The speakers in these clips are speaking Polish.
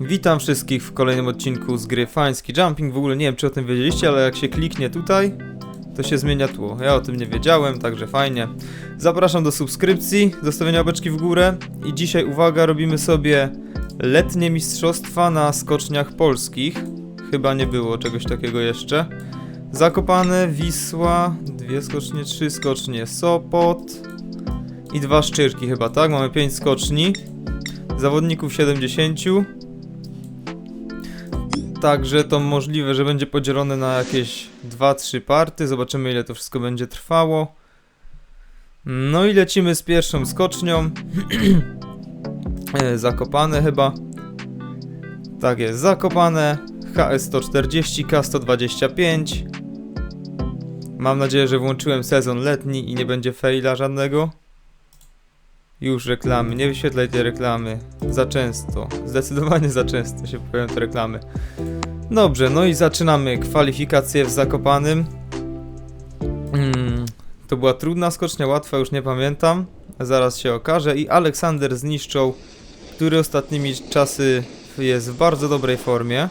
Witam wszystkich w kolejnym odcinku z gry Fański Jumping. W ogóle nie wiem, czy o tym wiedzieliście, ale jak się kliknie tutaj, to się zmienia tło. Ja o tym nie wiedziałem, także fajnie. Zapraszam do subskrypcji, zostawienia łapeczki w górę. I dzisiaj, uwaga, robimy sobie letnie mistrzostwa na skoczniach polskich. Chyba nie było czegoś takiego jeszcze. Zakopane, Wisła, dwie skocznie, trzy skocznie, Sopot i dwa Szczyrki chyba, tak? Mamy pięć skoczni. Zawodników 70. Także to możliwe, że będzie podzielone na jakieś 2-3 party. Zobaczymy ile to wszystko będzie trwało. No i lecimy z pierwszą skocznią. E, zakopane chyba. Tak jest, zakopane. HS 140, K 125. Mam nadzieję, że włączyłem sezon letni i nie będzie faila żadnego. Już reklamy, nie wyświetlaj tej reklamy. Za często, zdecydowanie za często się pojawiają te reklamy. Dobrze, no i zaczynamy kwalifikacje w Zakopanym. Mm, to była trudna skocznia, łatwa, już nie pamiętam. Zaraz się okaże. I Aleksander zniszczał, który ostatnimi czasy jest w bardzo dobrej formie.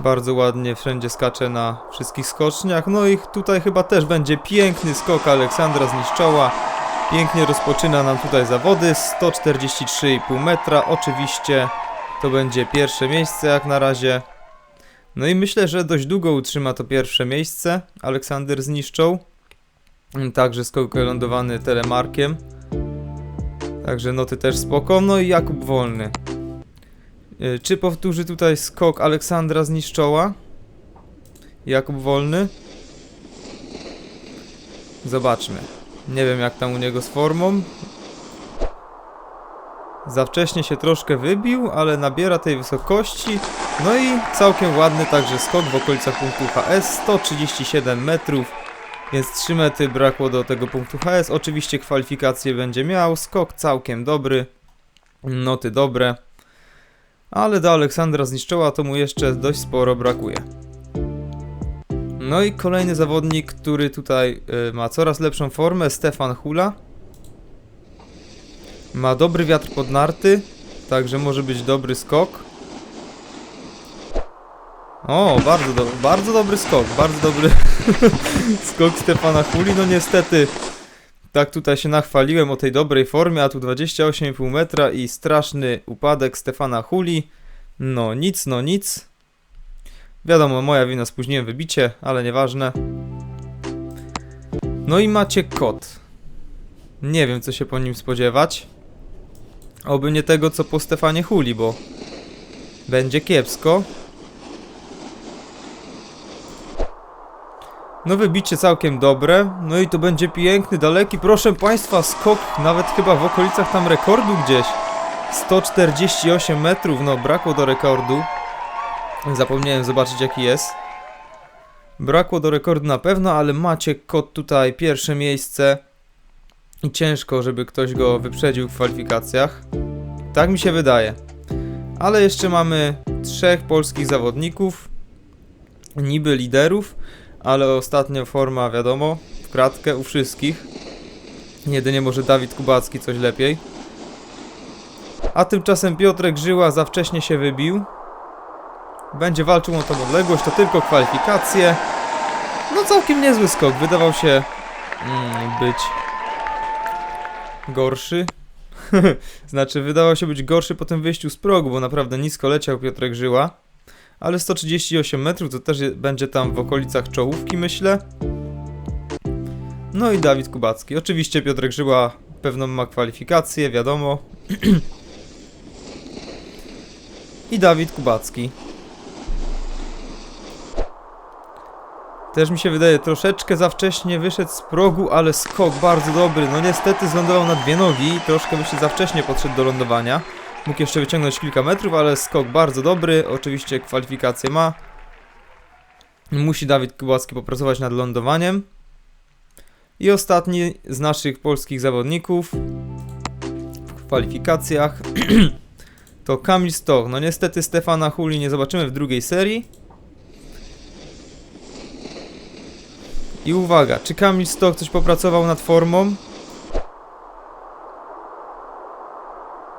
Bardzo ładnie wszędzie skacze na wszystkich skoczniach. No i tutaj chyba też będzie piękny skok Aleksandra zniszczoła. Pięknie rozpoczyna nam tutaj zawody. 143,5 metra. Oczywiście to będzie pierwsze miejsce jak na razie. No i myślę, że dość długo utrzyma to pierwsze miejsce. Aleksander zniszczą. Także skok lądowany telemarkiem. Także noty też spoko. No i Jakub Wolny. Y, Czy powtórzy tutaj skok Aleksandra zniszczoła? Jakub Wolny? Zobaczmy. Nie wiem jak tam u niego z formą. Za wcześnie się troszkę wybił, ale nabiera tej wysokości. No i całkiem ładny także skok w okolicach punktu HS. 137 metrów, więc 3 metry brakło do tego punktu HS. Oczywiście kwalifikacje będzie miał. Skok całkiem dobry. Noty dobre. Ale do Aleksandra zniszczyła to mu jeszcze dość sporo brakuje. No i kolejny zawodnik, który tutaj y, ma coraz lepszą formę, Stefan Hula. Ma dobry wiatr pod narty, także może być dobry skok. O, bardzo, do, bardzo dobry skok, bardzo dobry skok Stefana Huli. No niestety, tak tutaj się nachwaliłem o tej dobrej formie, a tu 28,5 metra i straszny upadek Stefana Huli. No nic, no nic. Wiadomo, moja wina, spóźniłem wybicie, ale nieważne. No i macie kot. Nie wiem, co się po nim spodziewać. Oby nie tego, co po Stefanie Huli, bo będzie kiepsko. No wybicie całkiem dobre. No i to będzie piękny, daleki, proszę Państwa, skok nawet chyba w okolicach tam rekordu gdzieś. 148 metrów, no brakło do rekordu. Zapomniałem zobaczyć jaki jest. Brakło do rekordu na pewno, ale macie kot tutaj pierwsze miejsce. I ciężko, żeby ktoś go wyprzedził w kwalifikacjach. Tak mi się wydaje. Ale jeszcze mamy trzech polskich zawodników. Niby liderów, ale ostatnio forma wiadomo, w kratkę u wszystkich. Jedynie może Dawid Kubacki coś lepiej. A tymczasem Piotrek Żyła za wcześnie się wybił. Będzie walczył o tą odległość, to tylko kwalifikacje. No całkiem niezły skok, wydawał się mm, być gorszy. znaczy, wydawał się być gorszy po tym wyjściu z progu, bo naprawdę nisko leciał Piotrek Żyła. Ale 138 metrów to też będzie tam w okolicach czołówki, myślę. No i Dawid Kubacki. Oczywiście Piotrek Żyła pewną ma kwalifikację, wiadomo. I Dawid Kubacki. Też mi się wydaje, troszeczkę za wcześnie wyszedł z progu, ale skok bardzo dobry. No niestety zlądował na dwie nogi, troszkę myślę za wcześnie podszedł do lądowania. Mógł jeszcze wyciągnąć kilka metrów, ale skok bardzo dobry. Oczywiście kwalifikację ma. Musi Dawid Kubacki popracować nad lądowaniem. I ostatni z naszych polskich zawodników w kwalifikacjach to Kamil Stoch. No niestety Stefana Huli nie zobaczymy w drugiej serii. I uwaga, czy Kamil Stoch coś popracował nad formą?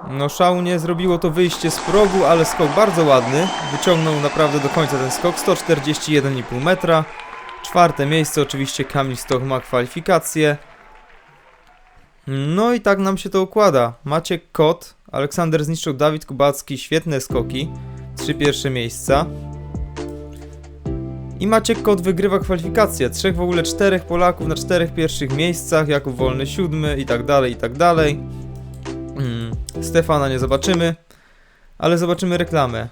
No szału nie zrobiło to wyjście z progu, ale skok bardzo ładny. Wyciągnął naprawdę do końca ten skok, 141,5 metra. Czwarte miejsce oczywiście Kamil Stoch ma kwalifikacje. No i tak nam się to układa. Maciek Kot, Aleksander zniszczył Dawid Kubacki, świetne skoki. Trzy pierwsze miejsca. I Maciek Kot wygrywa kwalifikacje. Trzech w ogóle czterech Polaków na czterech pierwszych miejscach, Jakub Wolny siódmy i tak dalej, i tak dalej. Mm, Stefana nie zobaczymy, ale zobaczymy reklamę.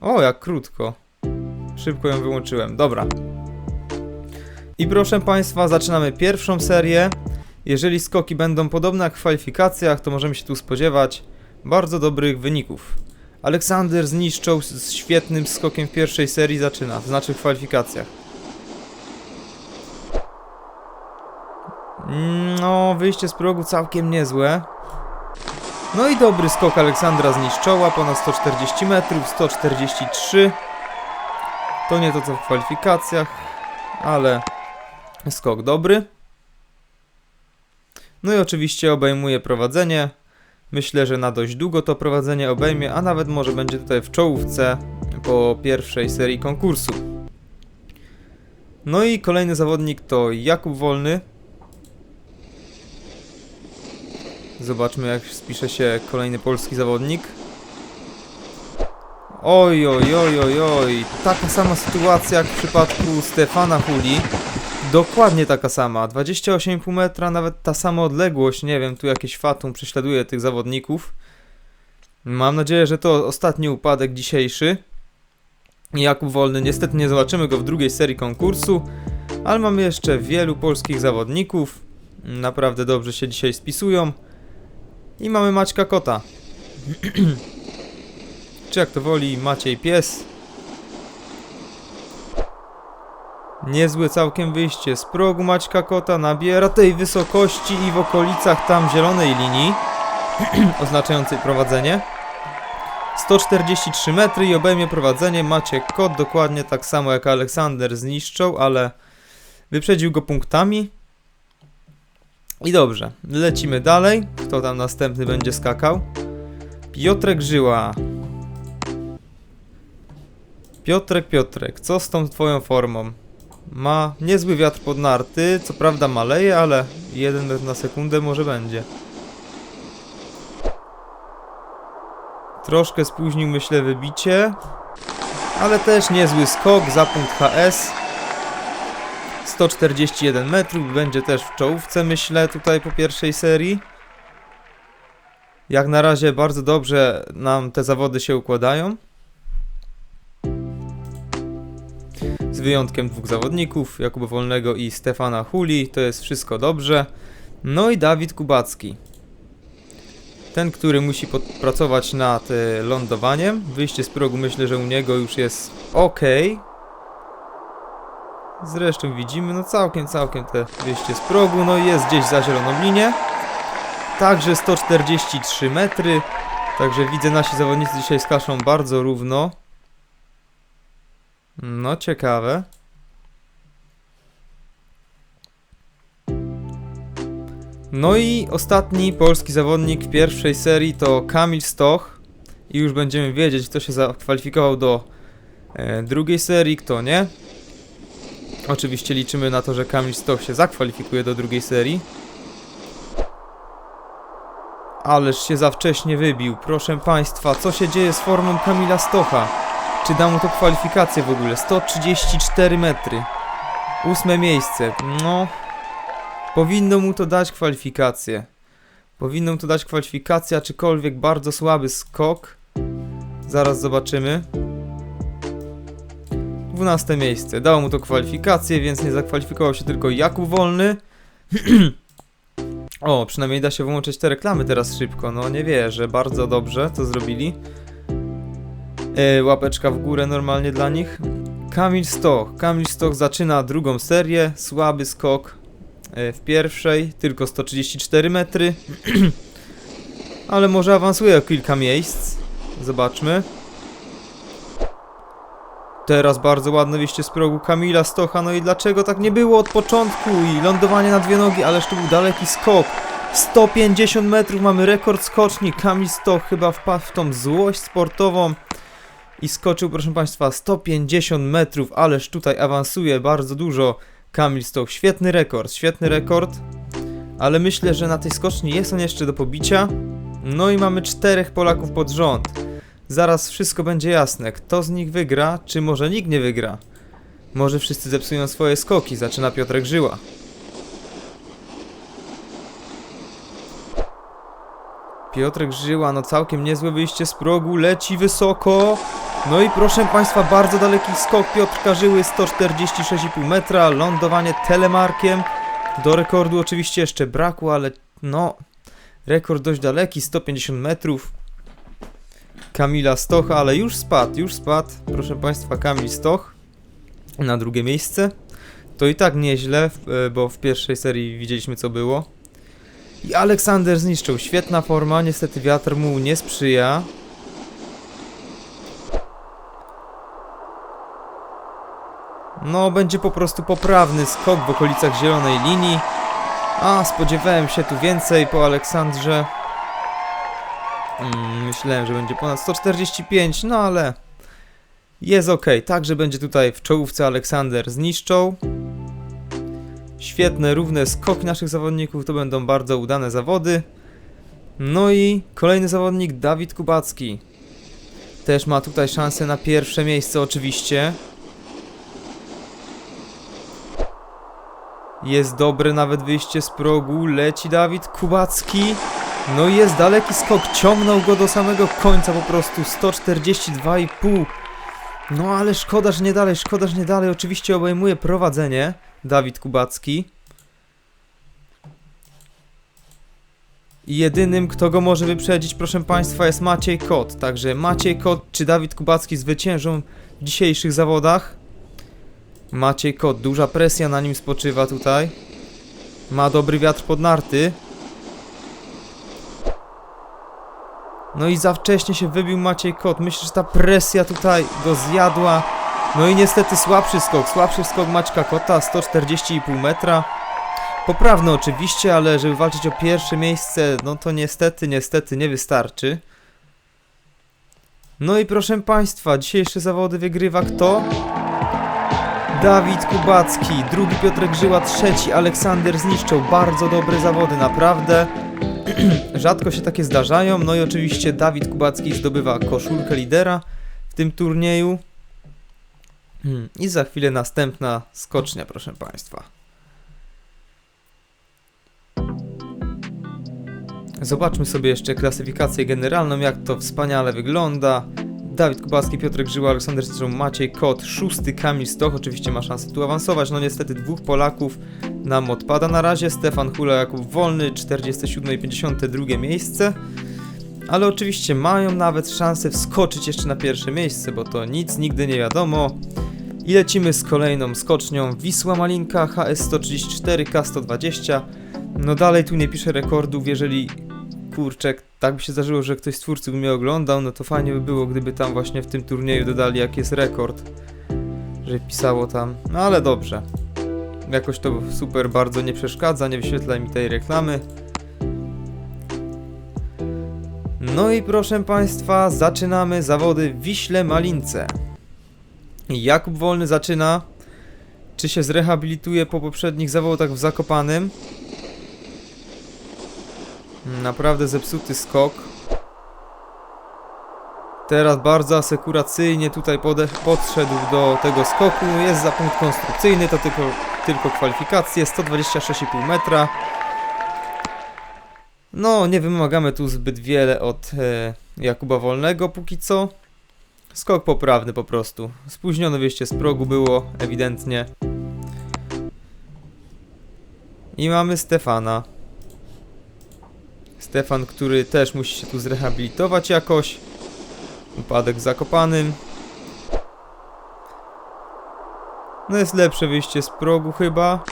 O, jak krótko. Szybko ją wyłączyłem. Dobra. I proszę Państwa, zaczynamy pierwszą serię. Jeżeli skoki będą podobne jak w kwalifikacjach, to możemy się tu spodziewać bardzo dobrych wyników. Aleksander zniszczał z- świetnym skokiem w pierwszej serii zaczyna, znaczy w kwalifikacjach. No, wyjście z progu całkiem niezłe. No i dobry skok Aleksandra zniszczoła, ponad 140 metrów, 143. To nie to co w kwalifikacjach, ale skok dobry. No i oczywiście obejmuje prowadzenie. Myślę, że na dość długo to prowadzenie obejmie, a nawet może będzie tutaj w czołówce po pierwszej serii konkursu. No i kolejny zawodnik to Jakub Wolny. Zobaczmy jak spisze się kolejny polski zawodnik. Oj, oj, oj, oj, oj. Taka sama sytuacja jak w przypadku Stefana Huli. Dokładnie taka sama. 28,5 metra, nawet ta sama odległość. Nie wiem, tu jakieś fatum prześladuje tych zawodników. Mam nadzieję, że to ostatni upadek dzisiejszy. Jakub Wolny, niestety nie zobaczymy go w drugiej serii konkursu, ale mamy jeszcze wielu polskich zawodników. Naprawdę dobrze się dzisiaj spisują. I mamy Maćka Kota. Czy jak to woli, Maciej Pies. Niezłe całkiem wyjście z progu Maćka Kota nabiera tej wysokości i w okolicach tam zielonej linii oznaczającej prowadzenie. 143 metry i obejmie prowadzenie Maciek Kot dokładnie tak samo jak Aleksander zniszczą, ale wyprzedził go punktami. I dobrze, lecimy dalej. Kto tam następny będzie skakał? Piotrek Żyła. Piotrek, Piotrek, co z tą twoją formą? Ma niezły wiatr pod narty, co prawda maleje, ale jeden metr na sekundę może będzie. Troszkę spóźnił, myślę, wybicie, ale też niezły skok za punkt HS. 141 metrów, będzie też w czołówce, myślę, tutaj po pierwszej serii. Jak na razie bardzo dobrze nam te zawody się układają. Wyjątkiem dwóch zawodników, Jakuba Wolnego i Stefana Huli, to jest wszystko dobrze. No i Dawid Kubacki. Ten, który musi pracować nad e, lądowaniem. Wyjście z progu myślę, że u niego już jest ok. Zresztą widzimy, no całkiem, całkiem te wyjście z progu, no i jest gdzieś za zieloną linię. Także 143 metry. Także widzę, nasi zawodnicy dzisiaj skaszą bardzo równo. No, ciekawe. No i ostatni polski zawodnik w pierwszej serii to Kamil Stoch. I już będziemy wiedzieć, kto się zakwalifikował do e, drugiej serii, kto nie. Oczywiście liczymy na to, że Kamil Stoch się zakwalifikuje do drugiej serii. Ależ się za wcześnie wybił. Proszę Państwa, co się dzieje z formą Kamila Stocha? Czy da mu to kwalifikację w ogóle? 134 metry. Ósme miejsce. No. Powinno mu to dać kwalifikację. Powinno mu to dać kwalifikację, aczkolwiek bardzo słaby skok. Zaraz zobaczymy. 12 miejsce. Dało mu to kwalifikację, więc nie zakwalifikował się tylko Jakub Wolny. o, przynajmniej da się wyłączyć te reklamy teraz szybko. No nie wierzę, bardzo dobrze to zrobili. E, łapeczka w górę normalnie dla nich. Kamil Stoch. Kamil Stoch zaczyna drugą serię. Słaby skok e, w pierwszej, tylko 134 metry. Ale może awansuje o kilka miejsc. Zobaczmy. Teraz bardzo ładne wyjście z progu Kamila Stocha. No i dlaczego tak nie było od początku? I lądowanie na dwie nogi, ależ to był daleki skok. 150 metrów, mamy rekord skoczni. Kamil Stoch chyba wpadł w tą złość sportową i skoczył, proszę Państwa, 150 metrów, ależ tutaj awansuje bardzo dużo. Kamil Stoch, świetny rekord, świetny rekord, ale myślę, że na tej skoczni jest on jeszcze do pobicia. No i mamy czterech Polaków pod rząd. Zaraz wszystko będzie jasne, kto z nich wygra, czy może nikt nie wygra. Może wszyscy zepsują swoje skoki, zaczyna Piotrek Żyła. Piotrek Żyła, no całkiem niezłe wyjście z progu, leci wysoko. No i proszę Państwa, bardzo daleki skok Piotrka Żyły, 146,5 metra, lądowanie telemarkiem. Do rekordu oczywiście jeszcze brakło, ale no, rekord dość daleki, 150 metrów. Kamila Stocha, ale już spadł, już spadł. Proszę Państwa, Kamil Stoch na drugie miejsce. To i tak nieźle, e, bo w pierwszej serii widzieliśmy co było. I Aleksander zniszczył. Świetna forma, niestety wiatr mu nie sprzyja. No, będzie po prostu poprawny skok w okolicach zielonej linii. A, spodziewałem się tu więcej po Aleksandrze. Mm, myślałem, że będzie ponad 145, no ale jest ok. Także będzie tutaj w czołówce Aleksander zniszczą. Świetny, równy skok naszych zawodników, to będą bardzo udane zawody. No i kolejny zawodnik, Dawid Kubacki. Też ma tutaj szansę na pierwsze miejsce oczywiście. Jest dobre nawet wyjście z progu, leci Dawid Kubacki. No jest daleki skok, ciągnął go do samego końca po prostu, 142,5. No ale szkoda, że nie dalej, szkoda, że nie dalej. Oczywiście obejmuje prowadzenie Dawid Kubacki. Jedynym, kto go może wyprzedzić, proszę Państwa, jest Maciej Kot. Także Maciej Kot czy Dawid Kubacki zwyciężą w dzisiejszych zawodach. Maciej Kot, duża presja na nim spoczywa tutaj. Ma dobry wiatr pod narty. No i za wcześnie się wybił Maciej Kot. Myślę, że ta presja tutaj go zjadła. No i niestety słabszy skok. Słabszy skok Maćka Kota, 140,5 metra. Poprawny oczywiście, ale żeby walczyć o pierwsze miejsce, no to niestety, niestety nie wystarczy. No i proszę Państwa, dzisiejsze zawody wygrywa kto? Dawid Kubacki, drugi Piotrek Żyła, trzeci Aleksander zniszczył. Bardzo dobre zawody, naprawdę. Rzadko się takie zdarzają. No i oczywiście Dawid Kubacki zdobywa koszulkę lidera w tym turnieju. Hmm, I za chwilę następna skocznia, proszę Państwa. Zobaczmy sobie jeszcze klasyfikację generalną, jak to wspaniale wygląda. Dawid Kubacki, Piotrek Żyła, Aleksander Styczą, Maciej Kot, szósty Kamil Stoch, oczywiście ma szansę tu awansować, no niestety dwóch Polaków nam odpada na razie, Stefan Hula, Jakub Wolny, 47 i 52 miejsce, ale oczywiście mają nawet szansę wskoczyć jeszcze na pierwsze miejsce, bo to nic nigdy nie wiadomo. I lecimy z kolejną skocznią, Wisła Malinka, HS 134, K 120, no dalej tu nie piszę rekordów, jeżeli kurczek, tak by się zdarzyło, że ktoś z twórców mnie oglądał, no to fajnie by było, gdyby tam właśnie w tym turnieju dodali jaki jest rekord. Że pisało tam, no ale dobrze. Jakoś to super bardzo nie przeszkadza, nie wyświetla mi tej reklamy. No i proszę Państwa, zaczynamy zawody w Wiśle Malince. Jakub Wolny zaczyna. Czy się zrehabilituje po poprzednich zawodach w Zakopanym? Naprawdę zepsuty skok. Teraz bardzo asekuracyjnie tutaj podszedł do tego skoku. Jest za punkt konstrukcyjny, to tylko, tylko kwalifikacje. 126,5 metra. No, nie wymagamy tu zbyt wiele od e, Jakuba Wolnego póki co. Skok poprawny po prostu. Spóźnione wyjście z progu było ewidentnie. I mamy Stefana. Stefan, który też musi się tu zrehabilitować jakoś. Upadek w Zakopanym. No jest lepsze wyjście z progu chyba.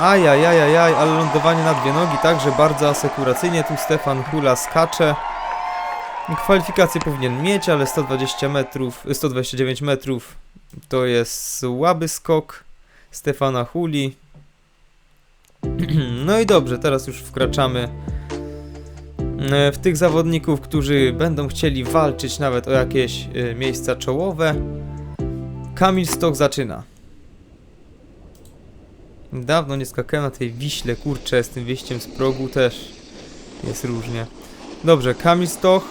Ajajajajaj, ale lądowanie na dwie nogi, także bardzo asekuracyjnie tu Stefan Hula skacze. Kwalifikacje powinien mieć, ale 120 metrów, 129 metrów to jest słaby skok Stefana Huli. No i dobrze, teraz już wkraczamy w tych zawodników, którzy będą chcieli walczyć nawet o jakieś e, miejsca czołowe. Kamil Stok zaczyna. Dawno nie skakałem na tej Wiśle, kurczę, z tym wyjściem z progu też jest różnie. Dobrze, Kamil Stoch.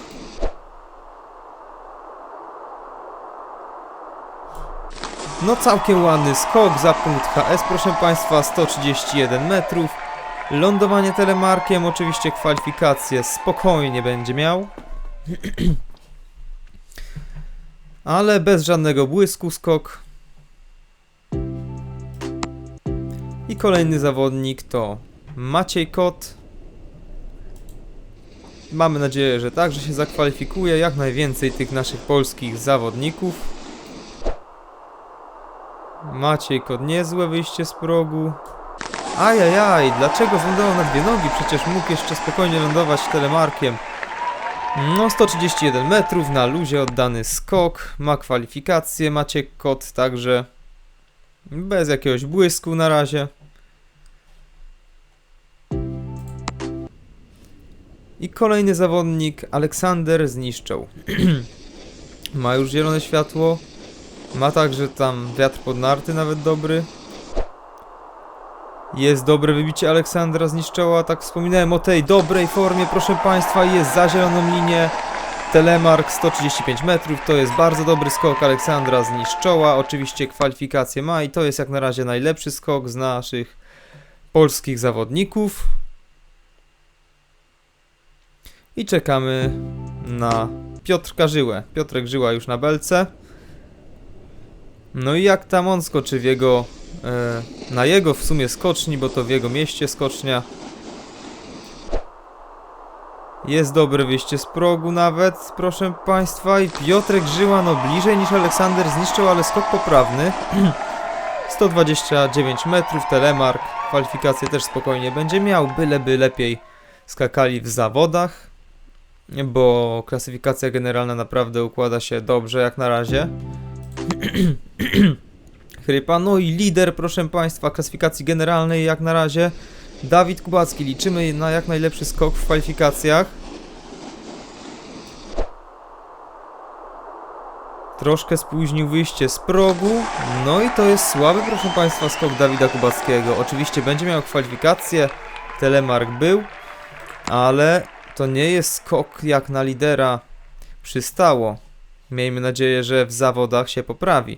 No całkiem ładny skok za punkt HS, proszę Państwa, 131 metrów. Lądowanie telemarkiem, oczywiście kwalifikacje spokojnie będzie miał. Ale bez żadnego błysku skok. I kolejny zawodnik to Maciej Kot. Mamy nadzieję, że także się zakwalifikuje jak najwięcej tych naszych polskich zawodników. Maciej Kot, niezłe wyjście z progu. Ajajaj, dlaczego wylądował na dwie nogi? Przecież mógł jeszcze spokojnie lądować telemarkiem. No, 131 metrów na luzie oddany skok. Ma kwalifikację Maciek Kot, także bez jakiegoś błysku na razie. I kolejny zawodnik, Aleksander zniszczał. Ma już zielone światło. Ma także tam wiatr pod narty nawet dobry. Jest dobre wybicie Aleksandra zniszczała, tak wspominałem o tej dobrej formie, proszę Państwa, jest za zieloną linię. Telemark 135 metrów, to jest bardzo dobry skok Aleksandra zniszczoła, oczywiście kwalifikację ma i to jest jak na razie najlepszy skok z naszych polskich zawodników. I czekamy na Piotrka Żyłę. Piotrek Żyła już na belce. No i jak tam on skoczy w jego, na jego w sumie skoczni, bo to w jego mieście skocznia. Jest dobre wyjście z progu nawet, proszę Państwa. I Piotrek Żyła, no bliżej niż Aleksander zniszczył, ale skok poprawny. 129 metrów, telemark. Kwalifikację też spokojnie będzie miał, byleby lepiej skakali w zawodach. Bo klasyfikacja generalna naprawdę układa się dobrze jak na razie. Chrypa, no i lider, proszę Państwa, klasyfikacji generalnej jak na razie. Dawid Kubacki, liczymy na jak najlepszy skok w kwalifikacjach. Troszkę spóźnił wyjście z progu. No i to jest słaby, proszę Państwa, skok Dawida Kubackiego. Oczywiście będzie miał kwalifikację, telemark był, ale to nie jest skok jak na lidera przystało. Miejmy nadzieję, że w zawodach się poprawi.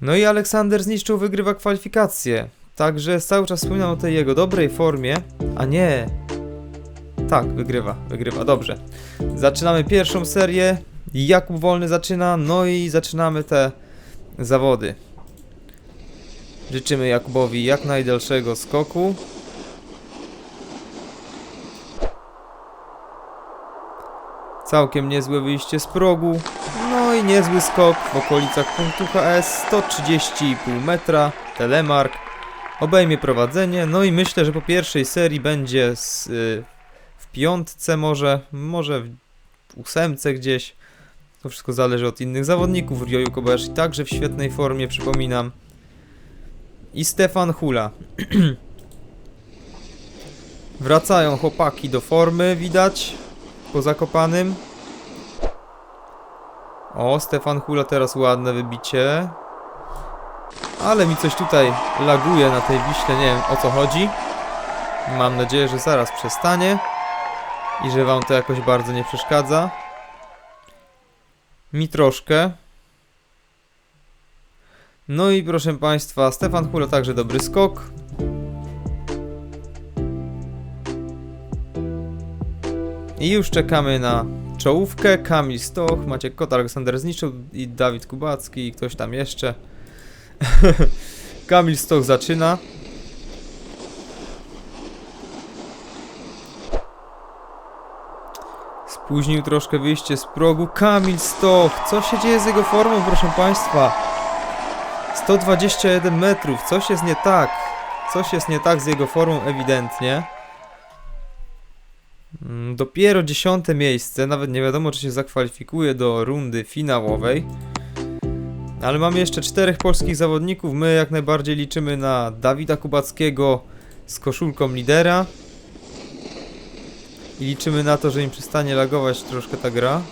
No i Aleksander zniszczył, wygrywa kwalifikację. Także cały czas wspominam o tej jego dobrej formie. A nie. Tak, wygrywa, wygrywa, dobrze. Zaczynamy pierwszą serię. Jakub Wolny zaczyna, no i zaczynamy te zawody. Życzymy Jakubowi jak najdalszego skoku. Całkiem niezłe wyjście z progu. No i niezły skok w okolicach punktu HS 130,5 metra. Telemark obejmie prowadzenie. No i myślę, że po pierwszej serii będzie z, y, w piątce może, może w ósemce gdzieś. To wszystko zależy od innych zawodników. Ryoyu Kobayashi także w świetnej formie, przypominam. I Stefan Hula. Wracają chłopaki do formy, widać po Zakopanym. O, Stefan Hula teraz ładne wybicie. Ale mi coś tutaj laguje na tej Wiśle, nie wiem o co chodzi. Mam nadzieję, że zaraz przestanie. I że wam to jakoś bardzo nie przeszkadza. Mi troszkę. No i proszę Państwa, Stefan Hula także dobry skok. I już czekamy na czołówkę. Kamil Stoch, Maciek Kot, Aleksander Zniszczył i Dawid Kubacki i ktoś tam jeszcze. Kamil Stoch zaczyna. Spóźnił troszkę wyjście z progu. Kamil Stoch, co się dzieje z jego formą, proszę Państwa? 121 metrów, coś jest nie tak. Coś jest nie tak z jego formą ewidentnie. Mm, Dopiero dziesiąte miejsce, nawet nie wiadomo czy się zakwalifikuje do rundy finałowej. Ale mamy jeszcze czterech polskich zawodników. My jak najbardziej liczymy na Dawida Kubackiego, z koszulką lidera. I liczymy na to, że im przestanie lagować troszkę ta gra.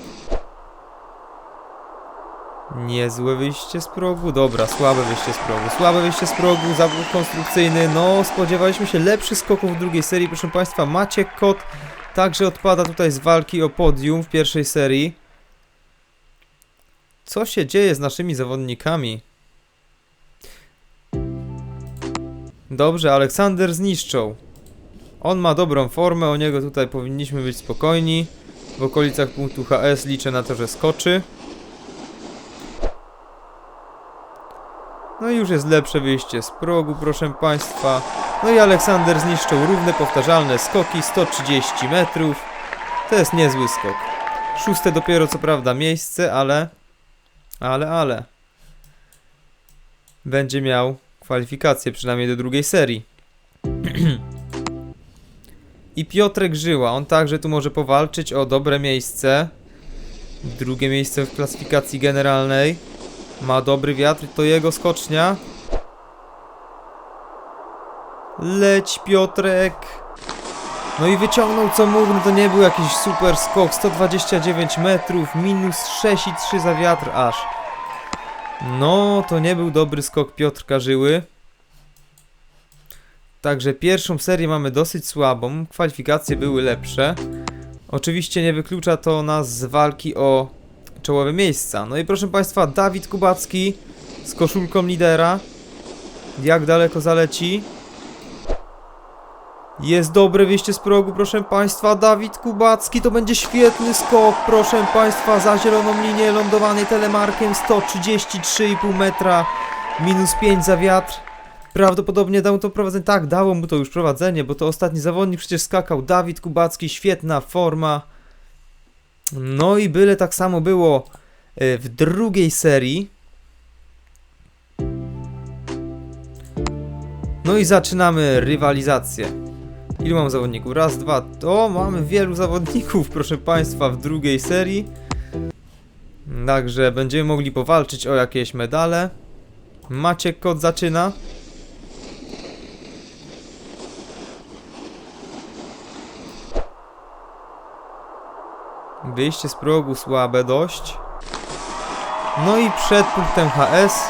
Niezłe wyjście z progu. Dobra, słabe wyjście z progu. Słabe wyjście z progu, zawód konstrukcyjny. No, spodziewaliśmy się lepszych skoków w drugiej serii. Proszę Państwa, Maciek Kot także odpada tutaj z walki o podium w pierwszej serii. Co się dzieje z naszymi zawodnikami? Dobrze, Aleksander zniszczą. On ma dobrą formę, o niego tutaj powinniśmy być spokojni. W okolicach punktu HS liczę na to, że skoczy. No i już jest lepsze wyjście z progu, proszę Państwa. No i Aleksander zniszczył równe, powtarzalne skoki, 130 metrów. To jest niezły skok. Szóste dopiero co prawda miejsce, ale... Ale, ale... Będzie miał kwalifikacje przynajmniej do drugiej serii. I Piotrek Żyła, on także tu może powalczyć o dobre miejsce. Drugie miejsce w klasyfikacji generalnej. Ma dobry wiatr, to jego skocznia. Leć Piotrek. No i wyciągnął co mógł, no to nie był jakiś super skok. 129 metrów, minus 6,3 za wiatr aż. No, to nie był dobry skok Piotrka Żyły. Także pierwszą serię mamy dosyć słabą, kwalifikacje były lepsze. Oczywiście nie wyklucza to nas z walki o czołowe miejsca. No i proszę Państwa, Dawid Kubacki z koszulką lidera. Jak daleko zaleci? Jest dobre wyjście z progu, proszę Państwa. Dawid Kubacki to będzie świetny skok, proszę Państwa, za zieloną linię lądowanej telemarkiem 133,5 metra, minus 5 za wiatr. Prawdopodobnie dał to prowadzenie. Tak, dało mu to już prowadzenie, bo to ostatni zawodnik przecież skakał. Dawid Kubacki, świetna forma. No i byle tak samo było e, w drugiej serii. No i zaczynamy rywalizację. Ilu mam zawodników? Raz, dwa. To mamy wielu zawodników, proszę Państwa, w drugiej serii. Także będziemy mogli powalczyć o jakieś medale. Maciek Kot zaczyna. Wyjście z progu słabe dość. No i przed punktem HS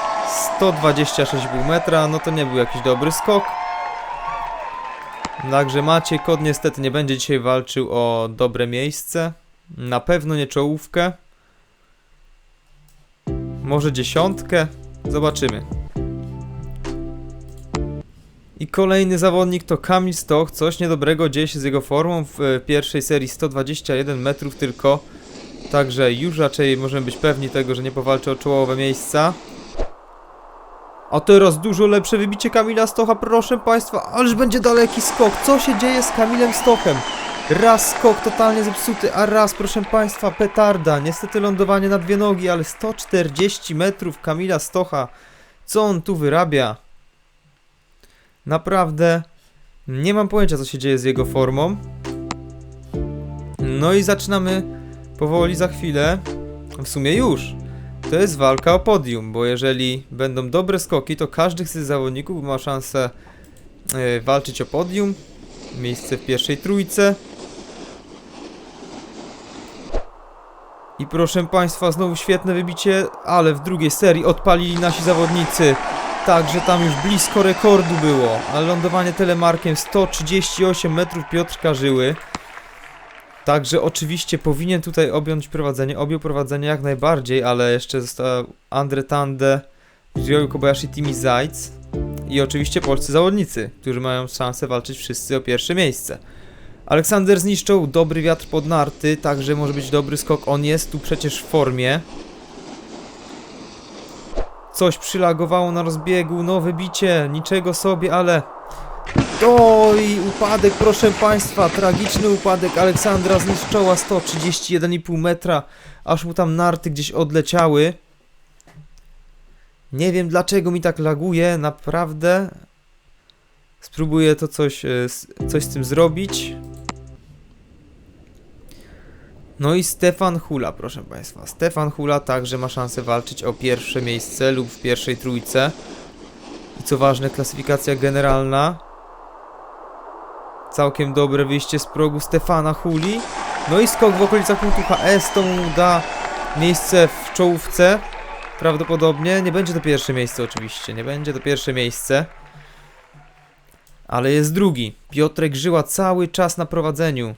126,5 metra, no to nie był jakiś dobry skok. Także Maciej Kot niestety nie będzie dzisiaj walczył o dobre miejsce. Na pewno nie czołówkę. Może dziesiątkę? Zobaczymy. I kolejny zawodnik to Kamil Stoch. Coś niedobrego dzieje się z jego formą w e, pierwszej serii 121 metrów tylko. Także już raczej możemy być pewni tego, że nie powalczy o czołowe miejsca. A teraz dużo lepsze wybicie Kamila Stocha, proszę Państwa, ależ będzie daleki skok. Co się dzieje z Kamilem Stochem? Raz skok totalnie zepsuty, a raz, proszę Państwa, petarda. Niestety lądowanie na dwie nogi, ale 140 metrów Kamila Stocha. Co on tu wyrabia? Naprawdę nie mam pojęcia, co się dzieje z jego formą. No i zaczynamy powoli za chwilę. W sumie już. To jest walka o podium, bo jeżeli będą dobre skoki, to każdy z tych zawodników ma szansę e, walczyć o podium. Miejsce w pierwszej trójce. I proszę Państwa, znowu świetne wybicie, ale w drugiej serii odpalili nasi zawodnicy. Także tam już blisko rekordu było, ale lądowanie telemarkiem 138 metrów Piotrka Żyły. Także oczywiście powinien tutaj objąć prowadzenie, objął prowadzenie jak najbardziej, ale jeszcze został Andre Tande, Ryoyu Kobayashi, Timi Zajc i oczywiście polscy zawodnicy, którzy mają szansę walczyć wszyscy o pierwsze miejsce. Aleksander zniszczył dobry wiatr pod narty, także może być dobry skok, on jest tu przecież w formie. Coś przylagowało na rozbiegu, no wybicie, niczego sobie, ale... Oj, upadek, proszę Państwa, tragiczny upadek Aleksandra z niszczoła 131,5 metra, aż mu tam narty gdzieś odleciały. Nie wiem dlaczego mi tak laguje, naprawdę. Spróbuję to coś, e, coś z tym zrobić. No i Stefan Hula, proszę Państwa. Stefan Hula także ma szansę walczyć o pierwsze miejsce lub w pierwszej trójce. I co ważne, klasyfikacja generalna. Całkiem dobre wyjście z progu Stefana Huli. No i skok w okolicach punktu HS to mu da miejsce w czołówce. Prawdopodobnie. Nie będzie to pierwsze miejsce oczywiście. Nie będzie to pierwsze miejsce. Ale jest drugi. Piotrek Żyła cały czas na prowadzeniu.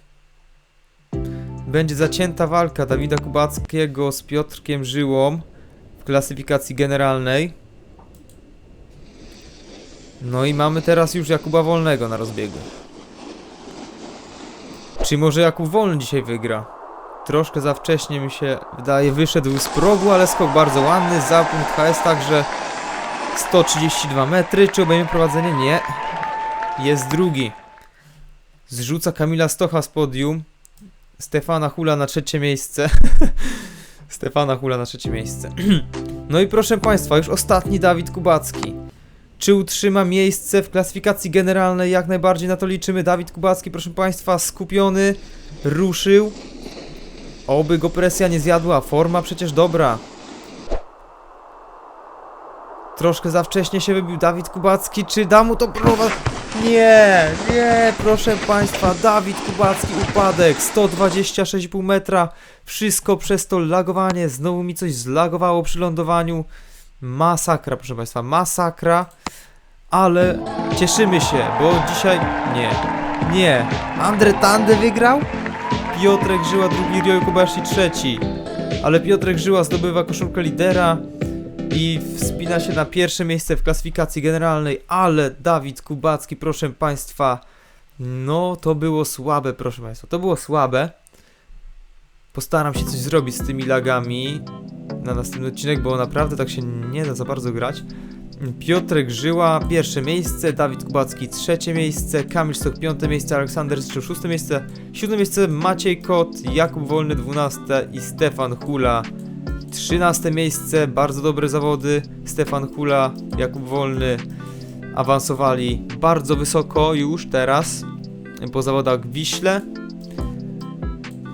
Będzie zacięta walka Dawida Kubackiego z Piotrkiem Żyłą w klasyfikacji generalnej. No i mamy teraz już Jakuba Wolnego na rozbiegu. Czy może Jakub Wolny dzisiaj wygra? Troszkę za wcześnie mi się wydaje wyszedł z progu, ale skok bardzo ładny. Za punkt HS także 132 metry. Czy obejmie prowadzenie? Nie. Jest drugi. Zrzuca Kamila Stocha z podium. Stefana Hula na trzecie miejsce. Stefana Hula na trzecie miejsce. no i proszę Państwa, już ostatni Dawid Kubacki. Czy utrzyma miejsce w klasyfikacji generalnej? Jak najbardziej na to liczymy. Dawid Kubacki, proszę Państwa, skupiony, ruszył. Oby go presja nie zjadła. Forma przecież dobra. Troszkę za wcześnie się wybił Dawid Kubacki. Czy da mu to prowa? Nie, nie, proszę Państwa, Dawid Kubacki, upadek, 126,5 metra, wszystko przez to lagowanie, znowu mi coś zlagowało przy lądowaniu, masakra, proszę Państwa, masakra, ale cieszymy się, bo dzisiaj, nie, nie, Andre Tande wygrał, Piotrek Żyła drugi, Ryo Kobayashi trzeci, ale Piotrek Żyła zdobywa koszulkę lidera, i wspina się na pierwsze miejsce w klasyfikacji generalnej, ale Dawid Kubacki, proszę Państwa, no to było słabe, proszę Państwa, to było słabe. Postaram się coś zrobić z tymi lagami na następny odcinek, bo naprawdę tak się nie da za bardzo grać. Piotrek Żyła, pierwsze miejsce, Dawid Kubacki, trzecie miejsce, Kamil Stok, piąte miejsce, Aleksander Zyczeł, szóste miejsce, siódme miejsce, Maciej Kot, Jakub Wolny, dwunaste i Stefan Hula, 13 miejsce, bardzo dobre zawody. Stefan Kula, Jakub Wolny awansowali bardzo wysoko już teraz po zawodach w Wiśle.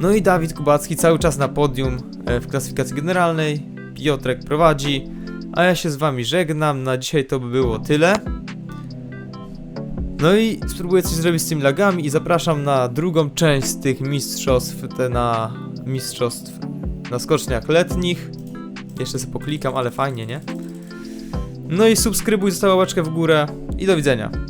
No i Dawid Kubacki cały czas na podium e, w klasyfikacji generalnej. Piotrek prowadzi, a ja się z wami żegnam. Na dzisiaj to by było tyle. No i spróbuję coś zrobić z tymi lagami i zapraszam na drugą część z tych mistrzostw, te na mistrzostw na skoczniach letnich. Jeszcze sobie poklikam, ale fajnie, nie? No i subskrybuj, została łapeczkę w górę i do widzenia.